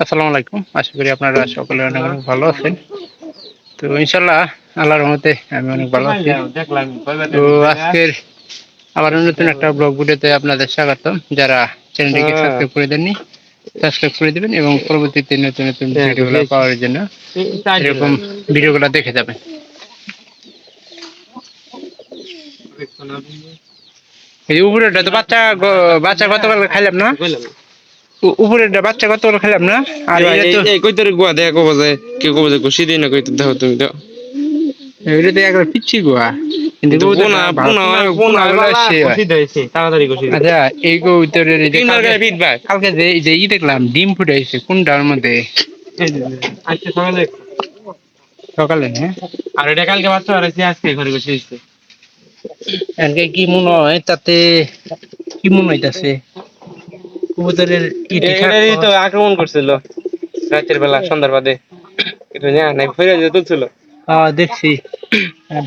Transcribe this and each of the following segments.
আসসালামু আলাইকুম। আশা করি আপনারা সকলে অনেক অনেক ভালো আছেন। তো ইনশাল্লাহ আল্লাহর রহমতে আমি অনেক ভালো আছি। তো আজকের আবার নতুন একটা ব্লগ ভিডিওতে আপনাদের স্বাগতম। যারা চ্যানেলটিকে হ্যাঁ। সাবস্ক্রাইব করে দেননি সাবস্ক্রাইব করে দিবেন এবং পরবর্তীতে নতুন নতুন হ্যাঁ, ভিডিওগুলো পাওয়ার জন্য এরকম ভিডিওগুলো দেখে যাবেন। এই উপরেটা তো বাচ্চা বাচ্চা গতকাল খাইলাম না? উপরেরটা বাচ্চা গতকাল খাইলাম না? আর এটা তো এই কই তোর গুয়া দেখা কব যে কে কব যে খুশি দিই না কই তুমি দাও এটা তো একবার পিচ্ছি গোয়া। কিন্তু পোনা পোনা পোনা- দিয়েছে তাড়াতাড়ি আচ্ছা এই এই কালকে- যে এই যে ই দেখলাম ডিম ফুটাইছে কোনটার মধ্যে? আজকে সকালে সকালে হ্যাঁ? আর এটা কালকে বাচ্চা হারাইছে আজকে ঘরে খুশি দিচ্ছে কি মনে হয় তাতে কি মনে হইতাছে? কবুতরের এটারই তো আক্রমণ করছিল রাতের বেলা সন্ধ্যার বাদে। কিন্তু না নাই ফিরে যে তুলছিল। হ্যাঁ দেখছি।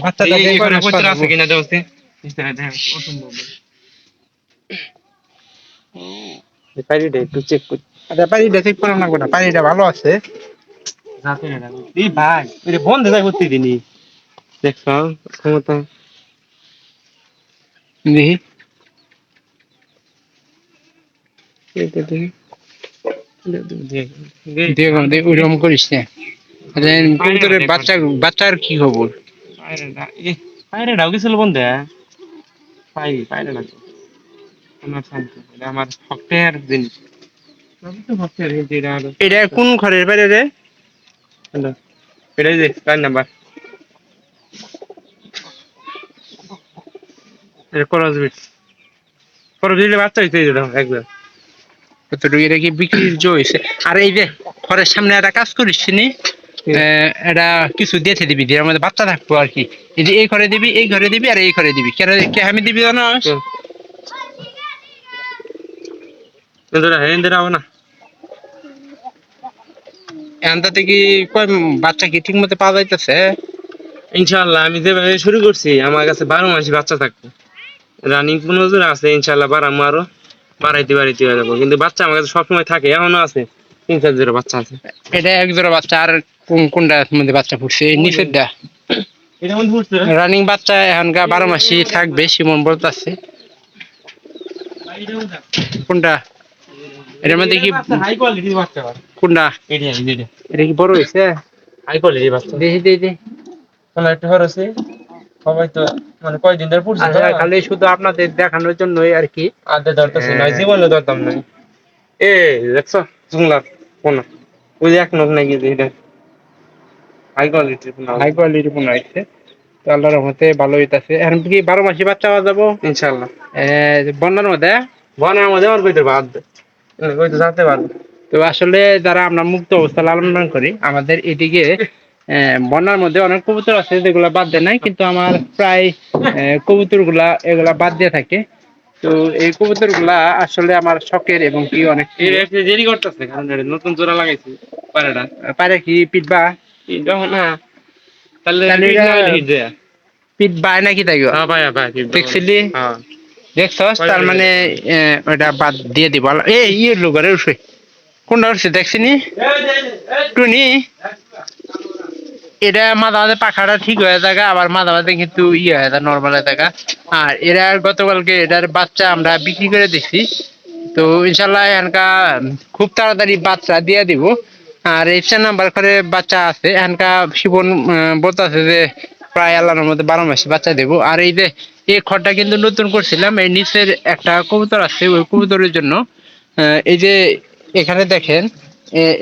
বাচ্চাটা এই দেখো ঘরে আছে কিনা দেওস্তে দেখ অসম্ভব। এই একটু চেক কর। আচ্ছা পানিটা না। পানিটা ভালো আছে। এই ভাই এটা বন্ধ যায় করতে দিনি দেখছ ক্ষমতা। দেখি এটা দেখি দেখো দেখ ওইরকম করিস না। বাচ্চা বাচ্চার কি খবর? পায়রে ডাউ গেছিল বন্ধে পাই পায়রে ডাউ আমার শান্ত আমার হকের জিনিস আমি তো হকের কিন্তু এটা কোন ঘরের বাইরে রে? হ্যালো এটাই যে কার নাম্বার। এটা করজ বিট করজ দিলে বাচ্চা হইতে কতটুকু এটা কি বিক্রির জো হয়েছে আর এই যে ঘরের সামনে একটা কাজ করিস নি এটা কিছু দিয়েছে দিবি দিয়ে আমাদের বাচ্চা থাকব আর কি। এই যে এই ঘরে দিবি এই ঘরে দিবি আর এই ঘরে দিবি। কেন কে আমি দিবি জানো? না। এখানটা থেকে কয় বাচ্চা কি ঠিক মতো পাওয়া যাইতেছে? ইনশাআল্লাহ আমি যেভাবে শুরু করছি আমার কাছে বারো মাসে বাচ্চা থাকবে। রানিং পনেরো আছে ইনশাল্লাহ বাড়ামো আরও। বাড়াইতে বাড়াইতে হয়ে যাব। কিন্তু বাচ্চা আমার কাছে সবসময় থাকে এখনও আছে। তিন চার জোড়া বাচ্চা আছে। এটা এক জোড়া বাচ্চা আর কোন কোনটার মধ্যে বাচ্চা ফুটছে? বুঝতে রানিং বাচ্চা এখনকার বারো মাসি থাকবে সিমন বলতেছে কোনটা? এটার মধ্যে কি হাই কোয়ালিটির বাচ্চা কোনটা? এটি কি বড় হয়েছে? হাই কোয়ালিটির বাচ্চা। দেখি দেখি। কোনো একটু হরছে সবাই তো মানে কয়দিন ধরে পড়ছে আচ্ছা, খালি শুধু আপনাদের দেখানোর জন্যই আর কি। আদে ধরতেছে হ্যাঁ। জীবনে ধরতাম না। এ দেখছ? কোন? ওই এক নখ নাকি এটা। হাই কোয়ালিটির হাই কোয়ালিটি তো আল্লাহর রহমতে ভালো হইতাছে। এখন কি বারো মাসি বাচ্চা পাওয়া যাব? ইনশাআল্লাহ। এ, বন্যার মধ্যে? বনের মধ্যে আমার কইতে বাদ কইতে যেতে পারব। তো আসলে যারা আমরা মুক্ত অবস্থা লালন করি আমাদের এদিকে বন্যার মধ্যে অনেক কবুতর আছে যেগুলা বাদ দেয় নাই কিন্তু আমার প্রায় কবুতরগুলা এগুলা বাদ দিয়ে থাকে। তো এই কবুতরগুলা আসলে আমার শখের এবং কি অনেক দেরি করতেছে কারণ নতুন জোড়া লাগাইছি পাড়াটা পারে কি পিটবা যখন না। তাহলে পিটবা নাকি তাই হ্যাঁ ভাই ভাই। দেখছিলি? হ্যাঁ। দেখছস? তার মানে ওটা বাদ দিয়ে দিব। এই ইয়ে লোকের উঠে। কোনটা উঠছে দেখছিনি টুনি? এটা মাঝে মাঝে পাখাটা ঠিক হয়ে থাকে আবার মাঝে মাঝে কিন্তু ইয়ে হয়ে থাকে নর্মাল হয়ে থাকে আর এরা গতকালকে এটার বাচ্চা আমরা বিক্রি করে দিছি। তো ইনশাল্লাহ এখানকার খুব তাড়াতাড়ি বাচ্চা দিয়ে দিব। আর এই নাম্বার করে বাচ্চা আছে এখানকার শিবন বলতেছে যে প্রায় আল্লাহর মধ্যে বারো মাসে বাচ্চা দেবো। আর এই যে এই খড়টা কিন্তু নতুন করছিলাম এই নিচের একটা কবুতর আছে ওই কবুতরের জন্য এই যে এখানে দেখেন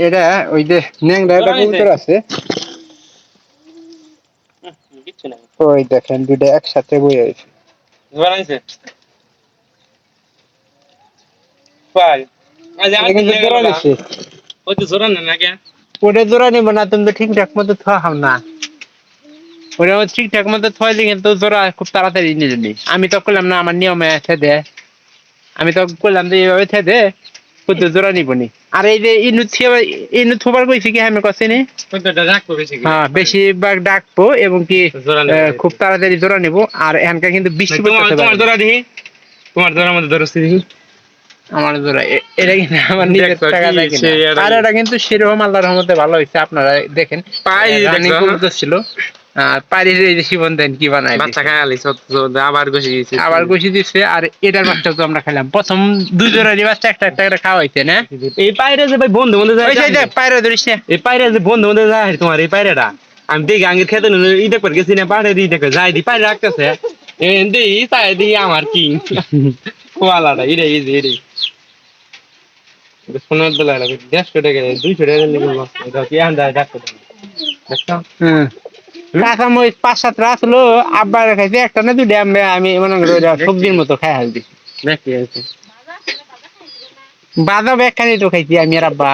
এটা ওই যে ন্যাংরা একটা কবুতর আছে। কিচ্ছু নাই। ওই দেখেন দুটো একসাথে বয়ে আছে নিছে আজ কিন্তু জোড়া ওই তো জোড়া না নাকি ওটা জোড়া নিব না তুমি তো ঠিকঠাক মতো থোয়া হাও না। ওটা ঠিকঠাক মতো থোয়াইলে কিন্তু জোড়া খুব তাড়াতাড়ি নিয়ে আমি তো করলাম না আমার নিয়মে আছে দে। আমি তো করলাম যে এইভাবে থে দে। কত জোড়া নিব নি? আর এই যে ইনু থিয়া- ইনু থোবার কইছি কি আমি কছি নি। হ্যাঁ বেশিরভাগ ডাকবো এবং কি খুব তাড়াতাড়ি জোড়া নিব আর এখানকার কিন্তু বৃষ্টি তোমার। জোড়া দেখি। তোমার জোড়ার মধ্যে ধরছি দেখি। আমার জোড়া এটা কিন্তু আমার নিজের টাকা। সে আর- এটা কিন্তু সেরকম আল্লাহর রহমতে ভালো হয়েছে আপনারা দেখেন। পাই ছিল আর এই যে শিবন দেন কি বানায় বাচ্চা আবার আবার আর এটার বাচ্চা তো আমরা খেলাম প্রথম দুই জোড়ারই বাচ্চা একটা একটা করে না? এই পায়রা যে ভাই বন্ধু বন্ধু যায় পায়রা ধরিস না। এই পায়রা যে বন্ধু বন্ধু যায় তোমার এই পায়রাটা। আমি দেখি আঙ্গের খেতে ই দেখবার গেছি না পাড়ে দেখে যাই দি পায়রা রাখতেছে। এন্দি তাই দি আমার কিং? কোয়ালাটা ইরে ইরে ইরে সোনার দোলা লাগে দেড়শো টাকা দুইশো টাকা দিলে এটা কি আন্দা দেখো দেখছ হুম মরিচ পাঁচ সাতটা আসলো আব্বার খাইছে একটা না দুইটা আমি আমি মনে করি সবজির মতো খাই হালদি আছে তো খাইছি আমি আর আব্বা।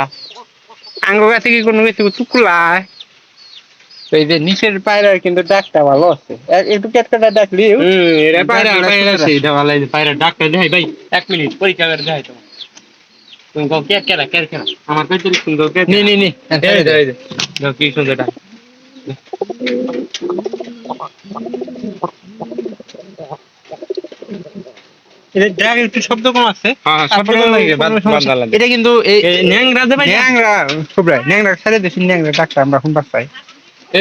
আঙ্গ কাছে কি কোনো কিছু তো এই যে নিচের পায়রার কিন্তু ডাকটা ভালো আছে। একটু কেটকাটা ডাকলি? এটা পায়রা পায়রা ধাওয়ালা পায়রা ডাক্তার দেখাই ভাই এক মিনিট পরীক্ষা করে দেখাই তোমার। তুমি কেরা কেরা আমার কাছে সুন্দর কে নি নি নি এই দে এই দে দেখো কি সুন্দর ডাক। এটা একটু শব্দ কম আছে। হ্যাঁ হ্যাঁ এটা কিন্তু এই এই ন্যাংরা দে ভাই? ন্যাংরা খুবরাই ন্যাংরা ছেড়ে দিছি ন্যাংরা ডাক্তার আমরা এখন বাসায়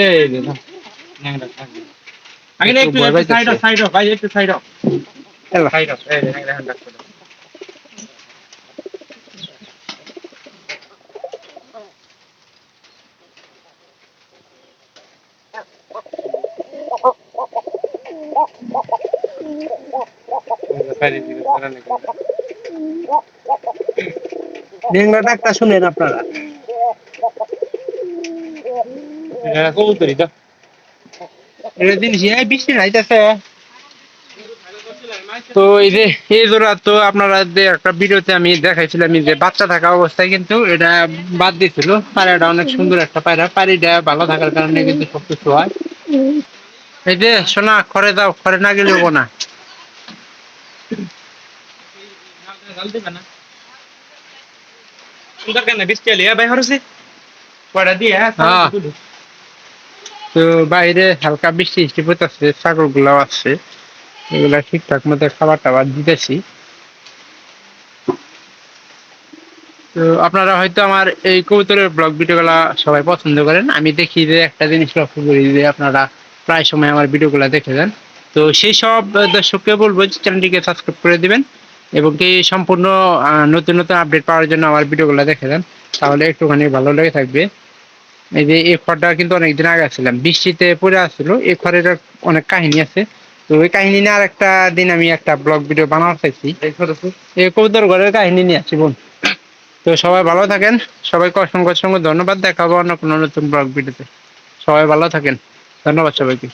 এই। ন্যাংরা আগে না একটু সাইড পাইতেছে। সাইড ভাই একটু সাইড এলা। সাইড এই দে ন্যাংরা ডাক্তার ডাক্তার শুনেন আপনারা। কবুতরি দাও এটা জিনিস এই বৃষ্টি নাইতেছে। তো এই যে এই জোড়া তো আপনারা যে একটা ভিডিওতে আমি দেখাইছিলাম যে বাচ্চা থাকা অবস্থায় কিন্তু এটা বাদ দিয়েছিল পায়রাটা অনেক সুন্দর একটা পায়রা। পায়রিটা ভালো থাকার কারণে কিন্তু সবকিছু হয়। এই যে, সোনা, খড়ে দাও, খড়ে না গেলে হব না। হ্যাঁ। ছাগল এগুলা ঠিকঠাক মতো খাবার টাবার দিতেছি। তো আপনারা হয়তো আমার এই কবুতরের ব্লগ ভিডিওগুলা সবাই পছন্দ করেন। আমি দেখি যে একটা জিনিস লক্ষ্য করি যে আপনারা প্রায় সময় আমার ভিডিওগুলো দেখে যান। তো সেই সব দর্শককে বলব যে চ্যানেলটিকে সাবস্ক্রাইব করে দিবেন এবং কি সম্পূর্ণ নতুন নতুন আপডেট পাওয়ার জন্য আমার ভিডিওগুলো দেখে যান তাহলে একটুখানি ভালো লেগে থাকবে। এই যে এই খড়টা কিন্তু অনেকদিন আগে ছিলাম বৃষ্টিতে পড়ে আসছিল এই খড়ের অনেক কাহিনী আছে। তো ওই কাহিনী নিয়ে আর একটা দিন আমি একটা ব্লগ ভিডিও বানাতে চাইছি। এই কবুতর ঘরের কাহিনী নিয়ে আসছি বোন। তো সবাই ভালো থাকেন সবাইকে অসংখ্য অসংখ্য ধন্যবাদ দেখাবো অন্য কোনো নতুন ব্লগ ভিডিওতে সবাই ভালো থাকেন। ধন্যবাদ সবাইকে।